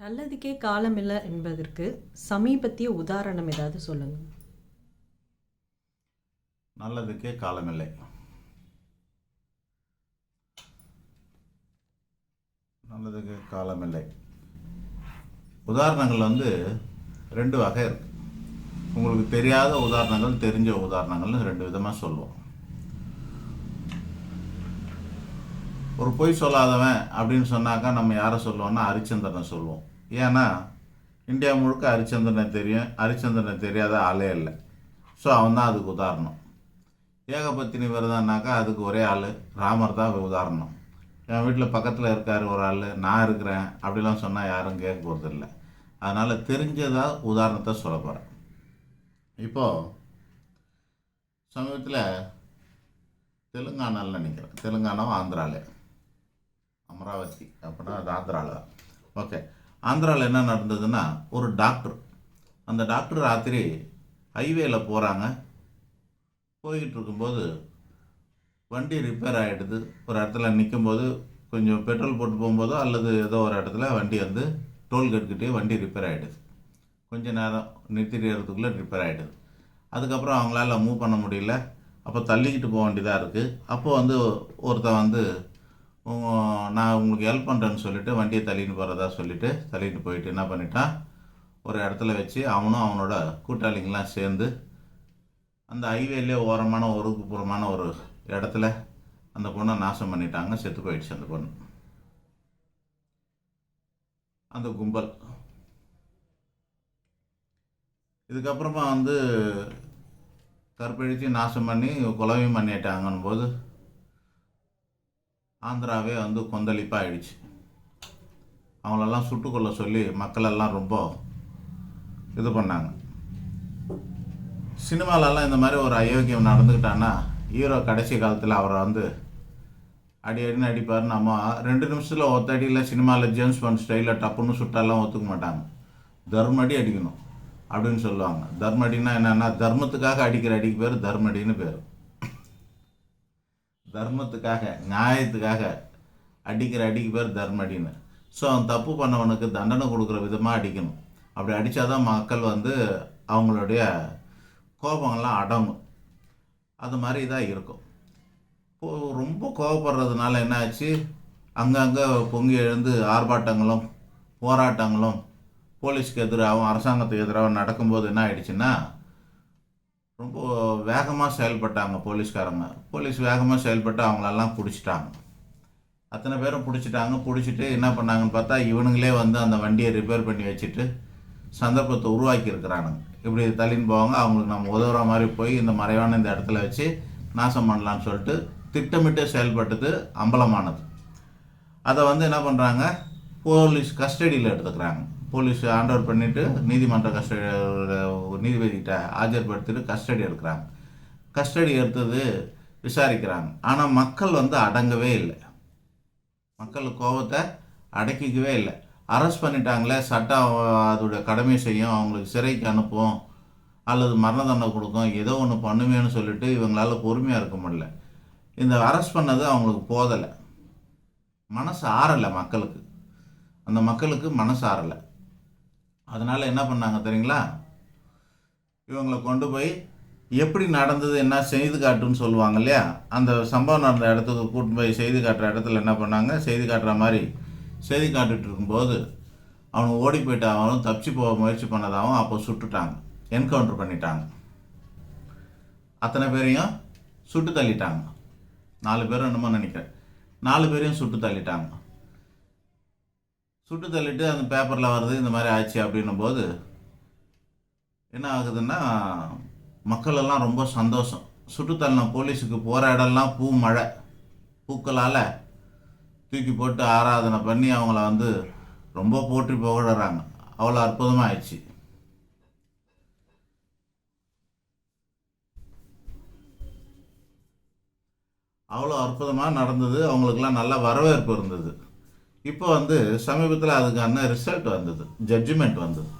நல்லதுக்கே காலமில்லை என்பதற்கு சமீபத்திய உதாரணம் ஏதாவது சொல்லுங்க. நல்லதுக்கே காலமில்லை நல்லதுக்கு காலமில்லை உதாரணங்கள் வந்து ரெண்டு வகை இருக்கு. உங்களுக்கு தெரியாத உதாரணங்கள் தெரிஞ்ச உதாரணங்கள்னு ரெண்டு விதமாக சொல்லுவோம். ஒரு பொய் சொல்லாதவன் அப்படின்னு சொன்னாக்கா நம்ம யாரை சொல்லுவோம்னா ஹரிச்சந்திரனை சொல்லுவோம். ஏன்னா இந்தியா முழுக்க ஹரிச்சந்திரனை தெரியும். ஹரிச்சந்திரனை தெரியாத ஆளே இல்லை. ஸோ அவன் தான் அதுக்கு உதாரணம். ஏகபத்தினி விரதம்னாக்கா அதுக்கு ஒரே ஆள். ராமர் தான் உதாரணம். என் வீட்டில் பக்கத்தில் இருக்கார் ஒரு ஆள். நான் இருக்கிறேன். அப்படிலாம் சொன்னால் யாரும் கேட்க போகிறதில்ல அதனால் தெரிஞ்சதாக உதாரணத்தை சொல்ல போகிறேன் இப்போது சமீபத்தில் தெலுங்கானாவில் நினைக்கிறேன். தெலுங்கானாவும் ஆந்திராவில் அமராவதி அப்படின்னா அது ஆந்திராவில் தான் ஓகே ஆந்திராவில் என்ன நடந்ததுன்னா ஒரு டாக்டர் அந்த டாக்டர் ராத்திரி ஹைவேல போகிறாங்க போய்கிட்டு இருக்கும்போது வண்டி ரிப்பேர் ஆகிடுது ஒரு இடத்துல நிற்கும்போது கொஞ்சம் பெட்ரோல் போட்டு போகும்போதோ அல்லது ஏதோ ஒரு இடத்துல வண்டி வந்து டோல்கேட்கிட்டே வண்டி ரிப்பேர் ஆகிடுது கொஞ்ச நேரம் நிறுத்திடுறதுக்குள்ளே ரிப்பேர் ஆகிடுது அதுக்கப்புறம் அவங்களால மூவ் பண்ண முடியல. அப்போ தள்ளிக்கிட்டு போக வேண்டியதாக இருக்குது அப்போது வந்து ஒருத்தன் வந்து நான் உங்களுக்கு ஹெல்ப் பண்ணுறேன்னு சொல்லிட்டு வண்டியை தள்ளின்னு போகிறதா சொல்லிட்டு தள்ளிட்டு போயிட்டு என்ன பண்ணிட்டான் ஒரு இடத்துல வச்சு அவனும் அவனோட கூட்டாளிங்கெல்லாம் சேர்ந்து அந்த ஹைவேலே ஓரமான ஒதுக்குப்புறமான ஒரு இடத்துல அந்த பொண்ணை நாசம் பண்ணிட்டாங்க செத்து போயிடுச்சு அந்த பொண்ணு. அந்த கும்பல். இதுக்கப்புறமா வந்து கற்பழித்து நாசம் பண்ணி குலவையும் பண்ணிட்டாங்கன்னும் போது ஆந்திராவே வந்து கொந்தளிப்பாக ஆயிடுச்சு அவங்களெல்லாம் சுட்டுக்கொள்ள சொல்லி மக்களெல்லாம் ரொம்ப இது பண்ணாங்க. சினிமாலெல்லாம் இந்த மாதிரி ஒரு அயோக்கியம் நடந்துக்கிட்டான்னா ஹீரோ கடைசி காலத்தில் அவரை வந்து அடி அடின்னு அடிப்பார் நம்ம ரெண்டு நிமிஷத்தில் ஒத்தடியில் சினிமாவில் ஜேம்ஸ் பாண்ட் ஸ்டைலில் டப்புன்னு சுட்டாலாம் ஒத்துக்க மாட்டாங்க. தர்மடி அடிக்கணும் அப்படின்னு சொல்லுவாங்க. தர்மடின்னா என்னென்னா தர்மத்துக்காக அடிக்கிற அடிக்கு பேர் தர்மடின்னு பேர். தர்மத்துக்காக நியாயத்துக்காக அடிக்கிற அடிக்கு பேர் தர்ம அடின்னு ஸோ அவன் தப்பு பண்ணவனுக்கு தண்டனை கொடுக்குற விதமாக அடிக்கணும். அப்படி அடித்தாதான் மக்கள் வந்து அவங்களுடைய கோபங்கள்லாம் அடங்கும். அது மாதிரி தான் இருக்கும். இப்போ ரொம்ப கோபப்படுறதுனால என்ன ஆச்சு அங்கங்கே பொங்கி எழுந்து ஆர்ப்பாட்டங்களும் போராட்டங்களும் போலீஸ்க்கு எதிராகவும் அரசாங்கத்துக்கு எதிராகவும் நடக்கும்போது என்ன ஆயிடுச்சுன்னா ரொம்ப வேகமாக செயல்பட்டாங்க போலீஸ்காரங்க. போலீஸ் வேகமாக செயல்பட்டு அவங்களெல்லாம் பிடிச்சிட்டாங்க. அத்தனை பேரும் பிடிச்சிட்டாங்க. பிடிச்சிட்டு என்ன பண்ணாங்கன்னு பார்த்தா இவனுங்களே வந்து அந்த வண்டியை ரிப்பேர் பண்ணி வச்சுட்டு சந்தர்ப்பத்தை உருவாக்கியிருக்கிறானுங்க. இப்படி தள்ளின்னு போவாங்க. அவங்களுக்கு நம்ம உதவுற மாதிரி போய் இந்த மறைவான இந்த இடத்துல வச்சு நாசம் பண்ணலான்னு சொல்லிட்டு திட்டமிட்டு செயல்பட்டது அம்பலமானது. அதை வந்து என்ன பண்ணுறாங்க போலீஸ் கஸ்டடியில் எடுத்துக்கிறாங்க. போலீஸ் ஹேண்ட் ஓவர் பண்ணிவிட்டு நீதிமன்ற கஸ்டடி நீதிபதிகிட்ட ஆஜர்படுத்திட்டு கஸ்டடி எடுக்கிறாங்க. கஸ்டடி எடுத்தது விசாரிக்கிறாங்க. ஆனால் மக்கள் வந்து அடங்கவே இல்லை. மக்கள் கோபத்தை அடக்கிக்கவே இல்லை. அரெஸ்ட் பண்ணிட்டாங்களே சட்டம் அதோடைய கடமை செய்யும் அவங்களுக்கு சிறைக்கு அனுப்பும் அல்லது மரண தண்டனை கொடுக்கும் ஏதோ ஒன்று பண்ணுவேன்னு சொல்லிட்டு இவங்களால பொறுமையாக இருக்க முடியல. இந்த அரெஸ்ட் பண்ணது அவங்களுக்கு போதலை. மனசு ஆறலை மக்களுக்கு. அந்த மக்களுக்கு மனசு ஆறலை. அதனால் என்ன பண்ணாங்க தெரியுங்களா? இவங்களை கொண்டு போய் எப்படி நடந்தது என்ன செய்து காட்டுன்னு சொல்லுவாங்க இல்லையா? அந்த சம்பவம் நடந்த இடத்துக்கு கூட்டு போய் செய்தி காட்டுற இடத்துல என்ன பண்ணாங்க? செய்தி காட்டுற மாதிரி செய்தி காட்டுட்டு இருக்கும்போது அவனுக்கு ஓடி போயிட்டாவும் தப்பிச்சு போக முயற்சி பண்ணதாகவும் அப்போ சுட்டுட்டாங்க. என்கவுண்டர் பண்ணிட்டாங்க. அத்தனை பேரையும் சுட்டு தள்ளிட்டாங்க. நாலு பேரும் என்னமோ நினைக்கிறேன். நாலு பேரையும் சுட்டு தள்ளிட்டாங்க. சுட்டு தள்ளிட்டு அந்த பேப்பரில் வருது இந்த மாதிரி ஆச்சு அப்படின்னும் போது என்ன ஆகுதுன்னா மக்களெல்லாம் ரொம்ப சந்தோஷம். சுட்டு தள்ளின போலீஸுக்கு போகிற இடம்லாம் பூ மழை. பூக்களால் தூக்கி போட்டு ஆராதனை பண்ணி அவங்கள வந்து ரொம்ப போற்றி புகழறாங்க. அவ்வளோ அற்புதமாக ஆயிடுச்சு அவ்வளோ அற்புதமாக நடந்தது. அவங்களுக்கெல்லாம் நல்ல வரவேற்பு இருந்தது. இப்போ வந்து சமீபத்தில் அதுக்கான ரிசல்ட் வந்தது ஜட்ஜ்மெண்ட் வந்தது.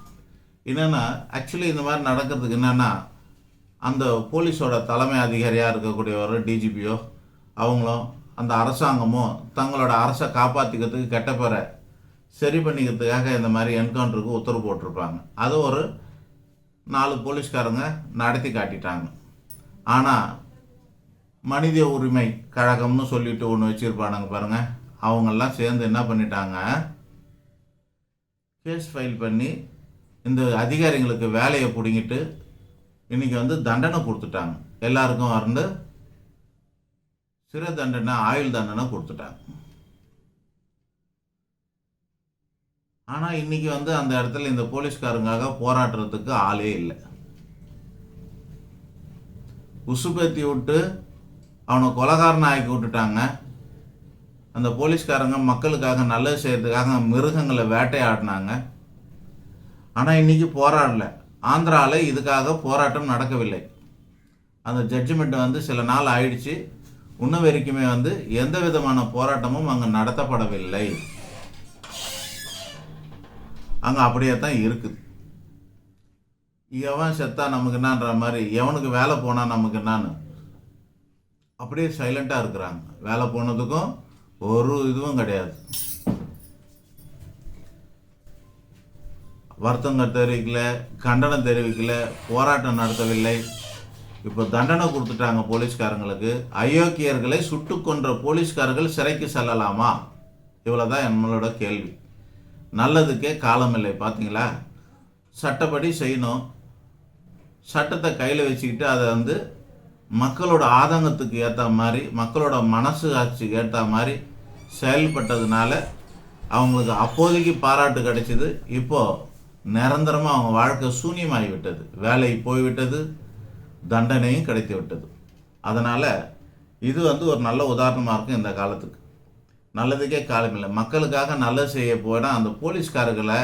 என்னென்னா ஆக்சுவலி இந்த மாதிரி நடக்கிறதுக்கு என்னென்னா அந்த போலீஸோட தலைமை அதிகாரியாக இருக்கக்கூடியவர் டிஜிபியோ அவங்களும் அந்த அரசாங்கமும் தங்களோட அரசை காப்பாற்றிக்கிறதுக்கு கெட்ட பேரை சரி பண்ணிக்கிறதுக்காக இந்த மாதிரி என்கவுண்டருக்கு உத்தரவு போட்டிருப்பாங்க. அது ஒரு நாலு போலீஸ்காரங்க நடத்தி காட்டிட்டாங்க. ஆனால் மனித உரிமை கழகம்னு சொல்லிட்டு ஒன்று வச்சுருப்பானுங்க பாருங்கள் அவங்கெல்லாம் சேர்ந்து என்ன பண்ணிட்டாங்க? கேஸ் ஃபைல் பண்ணி இந்த அதிகாரிங்களுக்கு வேலையை பிடுங்கிட்டு இன்றைக்கி வந்து தண்டனை கொடுத்துட்டாங்க. எல்லாருக்கும் வந்து சிறை தண்டனை ஆயுள் தண்டனை கொடுத்துட்டாங்க. ஆனால் இன்றைக்கி வந்து அந்த இடத்துல இந்த போலீஸ்காரங்காக போராடுறதுக்கு ஆளே இல்லை. உசுப்பேத்தி விட்டு அவனை கொலகாரனை ஆக்கி விட்டுட்டாங்க. அந்த போலீஸ்காரங்க மக்களுக்காக நல்லது செய்கிறதுக்காக மிருகங்களை வேட்டையாடினாங்க. ஆனால் இன்றைக்கி போராடல. ஆந்திராவில் இதுக்காக போராட்டம் நடக்கவில்லை. அந்த ஜட்ஜ்மெண்ட் வந்து சில நாள் ஆயிடுச்சு. இன்ன வரைக்குமே வந்து எந்த விதமான போராட்டமும் அங்கே நடத்தப்படவில்லை. அங்கே அப்படியே தான் இருக்குது. எவன் செத்தா நமக்கு என்னன்ற மாதிரி எவனுக்கு வேலை போனால் நமக்கு என்னான்னு? அப்படியே சைலண்ட்டாக இருக்கிறாங்க. வேலை போனதுக்கும் ஒரு இதுவும் கிடையாது. வருத்தங்கள் தெரிவிக்கல கண்டனம் தெரிவிக்கல போராட்டம் நடத்தவில்லை. இப்போ தண்டனை கொடுத்துட்டாங்க போலீஸ்காரங்களுக்கு. அயோக்கியர்களை சுட்டு கொன்ற போலீஸ்காரர்கள் சிறைக்கு செல்லலாமா? இவ்வளோதான் நம்மளோட கேள்வி. நல்லதுக்கே காலமில்லை பார்த்தீங்களா சட்டப்படி செய்யணும். சட்டத்தை கையில் வச்சுக்கிட்டு அதை வந்து மக்களோட ஆதங்கத்துக்கு ஏற்ற மாதிரி மக்களோட மனசு ஆட்சிக்கு ஏற்ற மாதிரி செயல்பட்டதுனால அவங்களுக்கு அப்போதைக்கு பாராட்டு கிடைச்சிது. இப்போது நிரந்தரமாக அவங்க வாழ்க்கை சூன்யமாகிவிட்டது. வேலை போய்விட்டது தண்டனையும் கிடைத்து விட்டது அதனால் இது வந்து ஒரு நல்ல உதாரணமாக இருக்கும் இந்த காலத்துக்கு. நல்லதுக்கே காலமில்லை மக்களுக்காக நல்லது செய்ய போனால் அந்த போலீஸ்காரர்களை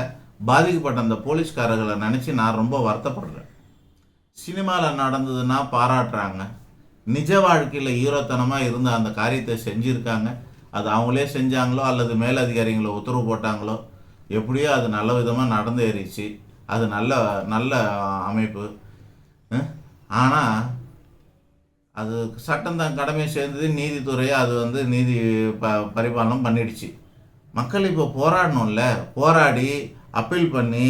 பாதிக்கப்பட்ட அந்த போலீஸ்காரர்களை நினச்சி நான் ரொம்ப வருத்தப்படுறேன். சினிமாவில் நடந்ததுன்னா பாராட்டுறாங்க. நிஜ வாழ்க்கையில் ஈரோத்தனமாக இருந்து அந்த காரியத்தை செஞ்சுருக்காங்க. அது அவங்களே செஞ்சாங்களோ அல்லது மேலதிகாரிங்களோ உத்தரவு போட்டாங்களோ எப்படியோ அது நல்ல விதமாக நடந்தேறிச்சு. அது நல்ல நல்ல அமைப்பு. ஆனால் அது சட்டம் தான் கடமை சேர்ந்தது. நீதித்துறையை அது வந்து நீதி ப பரிபாலனம் பண்ணிடுச்சு. மக்கள் இப்போ போராடணும்ல. போராடி அப்பீல் பண்ணி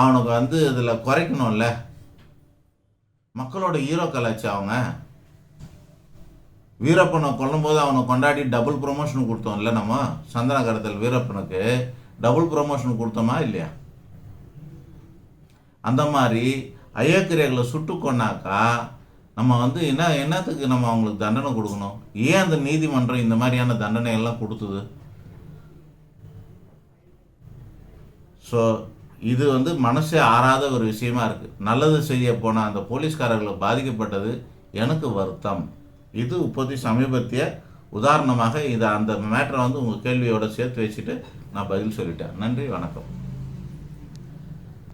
அவனுக்கு வந்து இதில் குறைக்கணும்ல. மக்களோட ஹீரோ கலாச்சு அவங்க? வீரப்பனை கொல்லும்போது அவனை கொண்டாடி டபுள் ப்ரொமோஷன் கொடுத்தோம்ல நம்ம? சந்தனகரத்தில் வீரப்பனுக்கு டபுள் ப்ரொமோஷன் கொடுத்தோமா இல்லையா? அந்த மாதிரி அயோக்கியர்களை சுட்டு கொண்டாக்கா நம்ம வந்து என்ன என்னத்துக்கு நம்ம அவங்களுக்கு தண்டனை கொடுக்கணும்? ஏன் அந்த நீதிமன்றம் இந்த மாதிரியான தண்டனை எல்லாம் கொடுத்தது? ஸோ இது வந்து மனசே ஆறாத ஒரு விஷயமா இருக்குது நல்லது செய்ய போன அந்த போலீஸ்காரர்களை பாதிக்கப்பட்டது எனக்கு வருத்தம். இது இப்போதைக்கு சமீபத்திய உதாரணமாக இதை அந்த மேட்டரை வந்து உங்கள் கேள்வியோட சேர்த்து வச்சுட்டு நான் பதில் சொல்லிட்டேன். நன்றி வணக்கம்.